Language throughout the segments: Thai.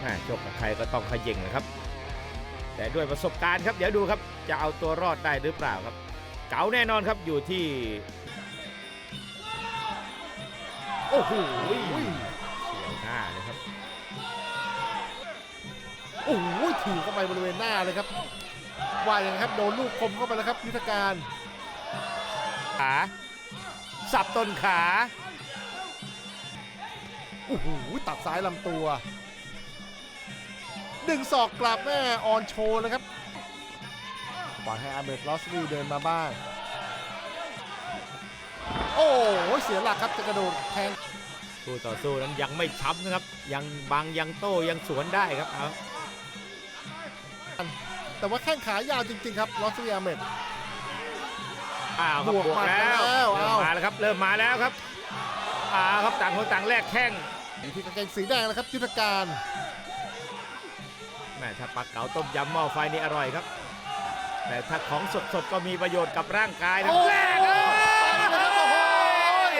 แม่ชกกับใครก็ต้องขย่งนะครับ แต่ด้วยประสบการณ์ครับ เดี๋ยวดูครับจะเอาตัวรอดได้หรือเปล่าครับ เก๋าแน่นอนครับอยู่ที่ โอ้โหเฉียวหน้าเลยครับ โอ้โหถีบเข้าไปบริเวณหน้าเลยครับว่าอย่างไรครับโดนลูกคมเข้าไปแล้วครับยุทธการขาสับต้นขาโอ้โหตัดซ้ายลำตัว ดึงศอกกลับแม่ออนโชว์เลยครับปล่อยให้อาเบดลอสลีเดินมาบ้าง โอ้โหเสียหลักครับจะกระโดดแทงคู่ต่อสู้นั้นยังไม่ช้ำนะครับ ยังบังยังโต้ยังสวนได้ครับเอาแต่ว่าแข้งขายาวจริง ๆ ครับลอสลีอาเมดอ้าวครับบบววกกมาแล้วแล้วเริ่มเอามาแล้วครับเริ่มมาแล้วครับอ้าวครับต่างคนต่างแลกแข้งอยู่ที่กางเกงสีแดงแล้วครับยุทธการ แม่ถ้าปลาเก๋าต้มยำหม้อไฟนี่อร่อยครับ แต่ถ้าของสดๆก็มีประโยชน์กับร่างกายนะโอ้แลกเอ้ย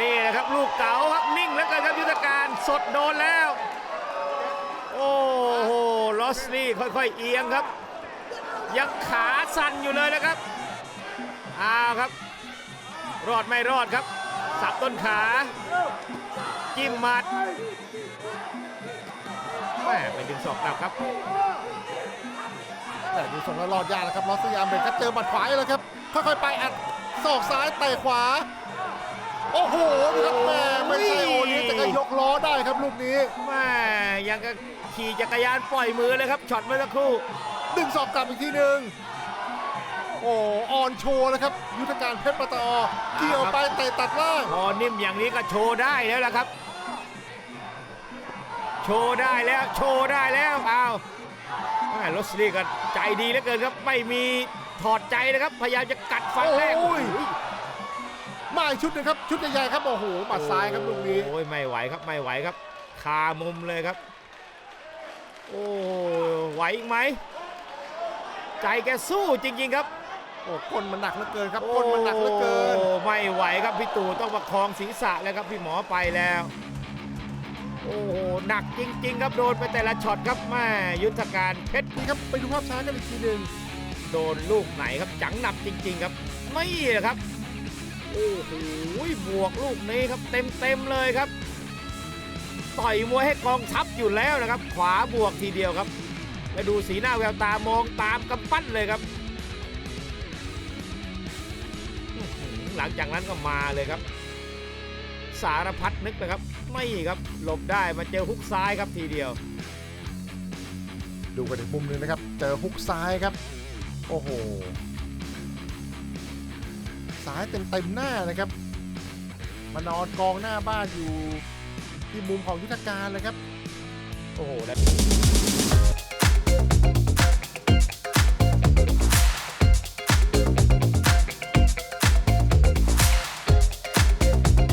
นี่นะครับลูกเก๋าครับนิ่งแล้วกันครับยุทธการสดโดนแล้ว โอ้โหลอสลี่ค่อยๆเอียงครับ ยังขาสั่นอยู่เลยนะครับอ้าวครับ รอดไม่รอดครับ สับต้นขา จิ้มหมัด แม่ไปดึงศอกกลับครับแต่ดูทรงแล้วรอดยากนะครับลอสลีอาเมดครับเจอหมัดขวาอีกแล้วครับค่อยๆไปอัดศอกซ้ายเตะขวา โอ้โหดูครับแม่ไม่ใช่โอเลี้ยงแต่ก็ยกล้อได้ครับลูกนี้แม่ยังก็ขี่จักรยานปล่อยมือเลยครับช็อตเมื่อสักครู่ดึงศอกกลับอีกทีหนึ่งโอ้ออนโชว์นะครับ ยุทธการเพชรปตอเกี่ยวไปเตะตัดล่างพอนิ่มอย่างนี้ก็โชว์ได้แล้วล่ะครับ โชว์ได้แล้ว โชว์ได้แล้วอ้าวแม่ลอสลี่ก็ใจดีเหลือเกินครับ ไม่มีถอดใจนะครับ พยายามจะกัดฟันแรกโอ้ยมาอีกชุดหนึงครับ ชุดใหญ่ๆครับ โอ้โหหมัดซ้ายครับลูกนี้โอ้ยไม่ไหวครับ ไม่ไหวครับคามุมเลยครับ โอ้ไหวอีกไหม ใจแกสู้จริง ๆครับ โอ้ก้นมันหนักเหลือเกินครับก้นมันหนักเหลือเกินโอ้ไม่ไหวครับพี่ตู่ต้องประคองศีรษะแล้วครับพี่หมอไปแล้ว โอ้โหหนักจริง ๆ ครับโดนไปแต่ละช็อตครับแม่ยุทธการเพชรนี่ครับไปดูภาพช้ากันอีกทีหนึ่งโดนลูกไหนครับจังหนับจริง ๆ ครับ ไม่ครับโอ้โหบวกลูกนี้ครับเต็มเต็มๆเลยครับ ต่อยมวยให้กองทัพอยู่แล้วนะครับ ขวาบวกทีเดียวครับไปดูสีหน้าแววตามองตามกำปั้นเลยครับ หลังจากนั้นก็มาเลยครับ สารพัดนึกนะครับ ไม่ครับหลบได้มาเจอฮุกซ้ายครับทีเดียว ดูกันอีกมุมหนึงนะครับ เจอฮุกซ้ายครับ โอ้โหซ้ายเต็มๆหน้านะครับ มานอนกองหน้าบ้านอยู่ที่มุมของยุทธการเลยครับ โอ้โหแล้ว